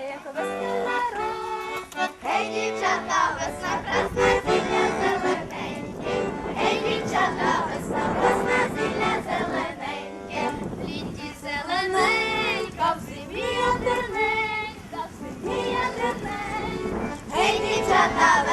як весна росте. Гей, дівчата, весна красна, зілля зелененьке. Гей, дівчата, весна красна, зілля зелененьке. Літі зелененька, в зимі ядерненька, в зимі ядерненька. Гей, дівчата,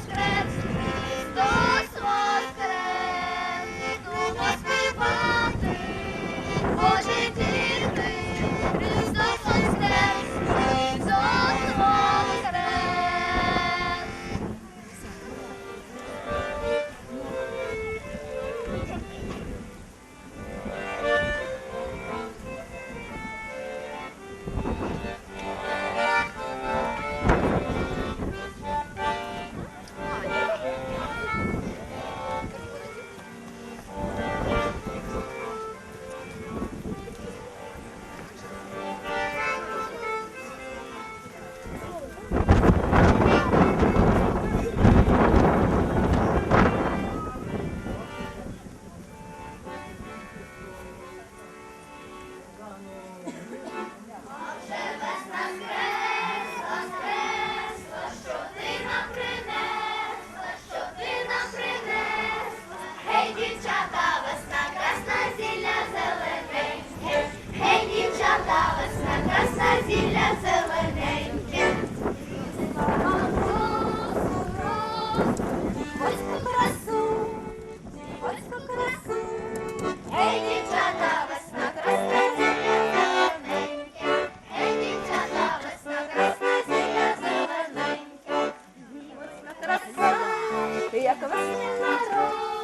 creemos.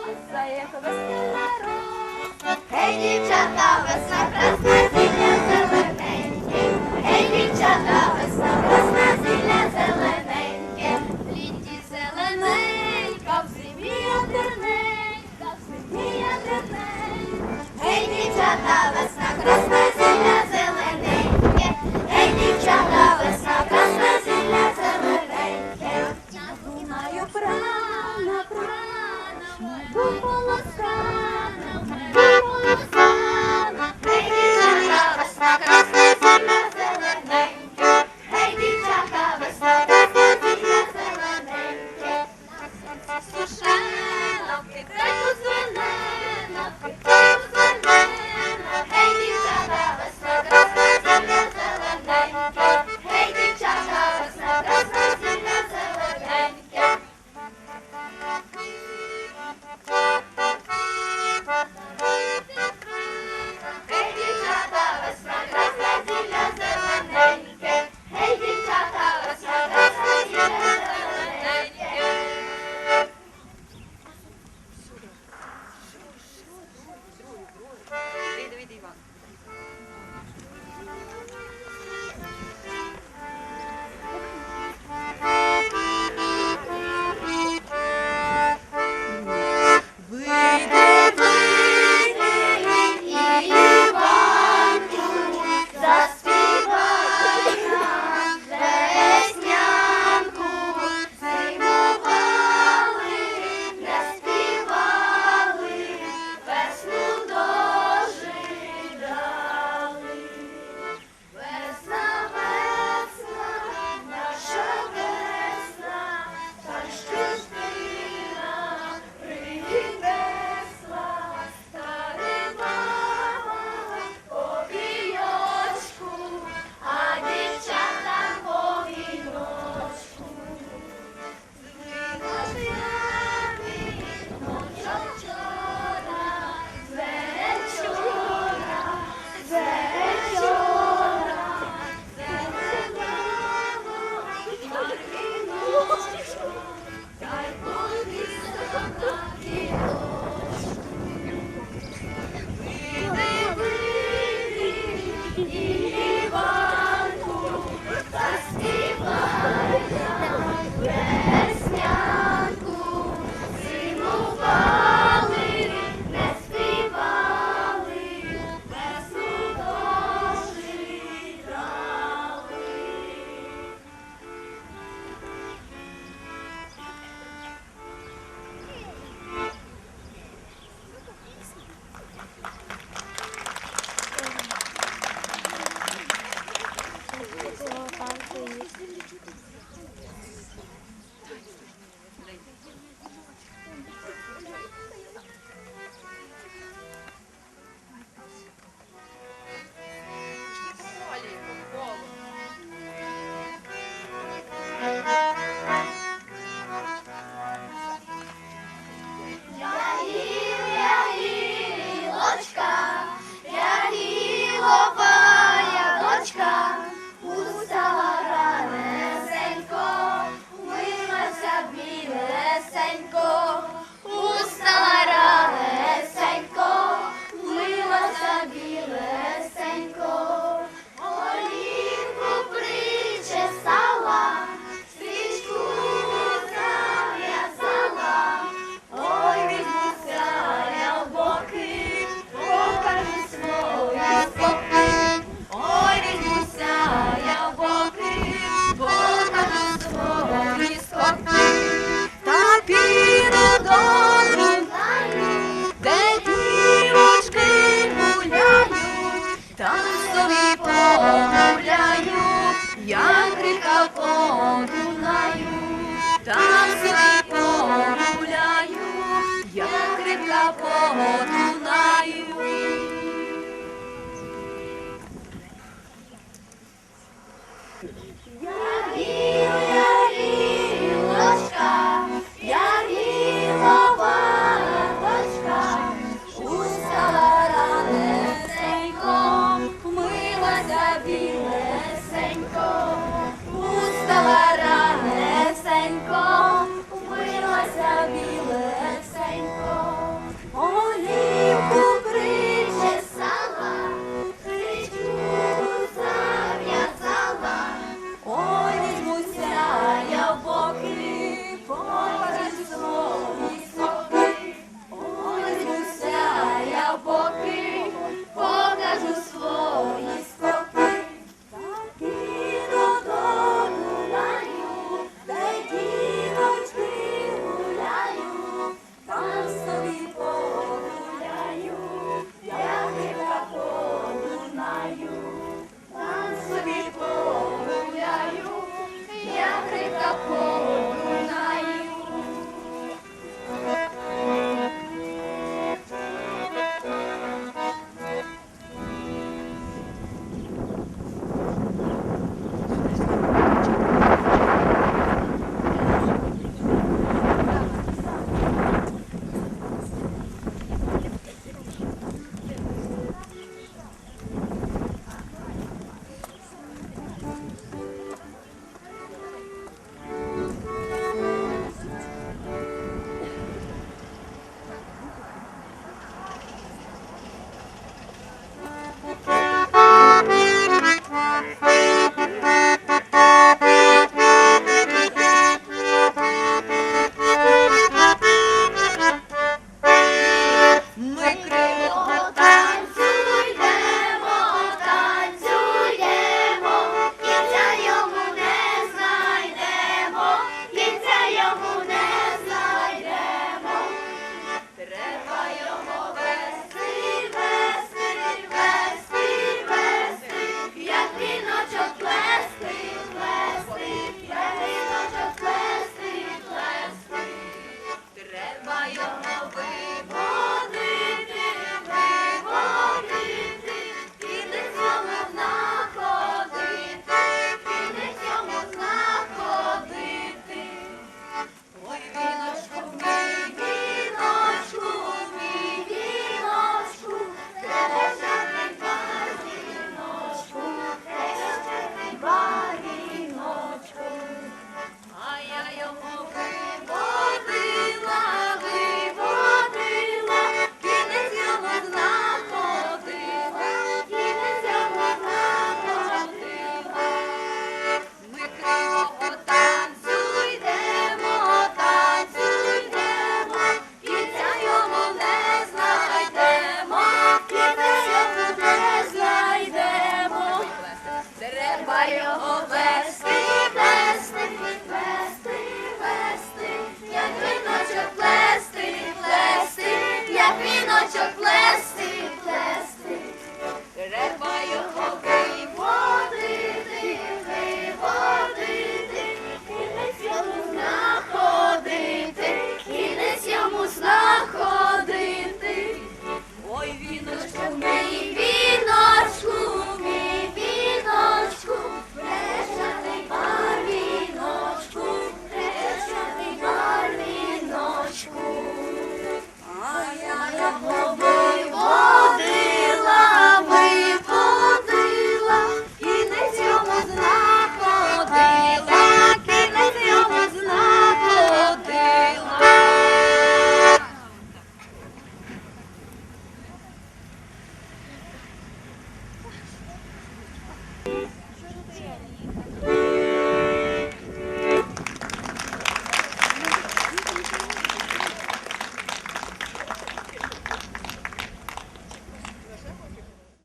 за. Гей, дівчата, весна красна, зілля зелененьке. Дівчата, весна красна, зілля зелененьке. В зелененька, в зимі ядерненька, в зимі ядерненька. Дівчата, весна красна, Thank you. done.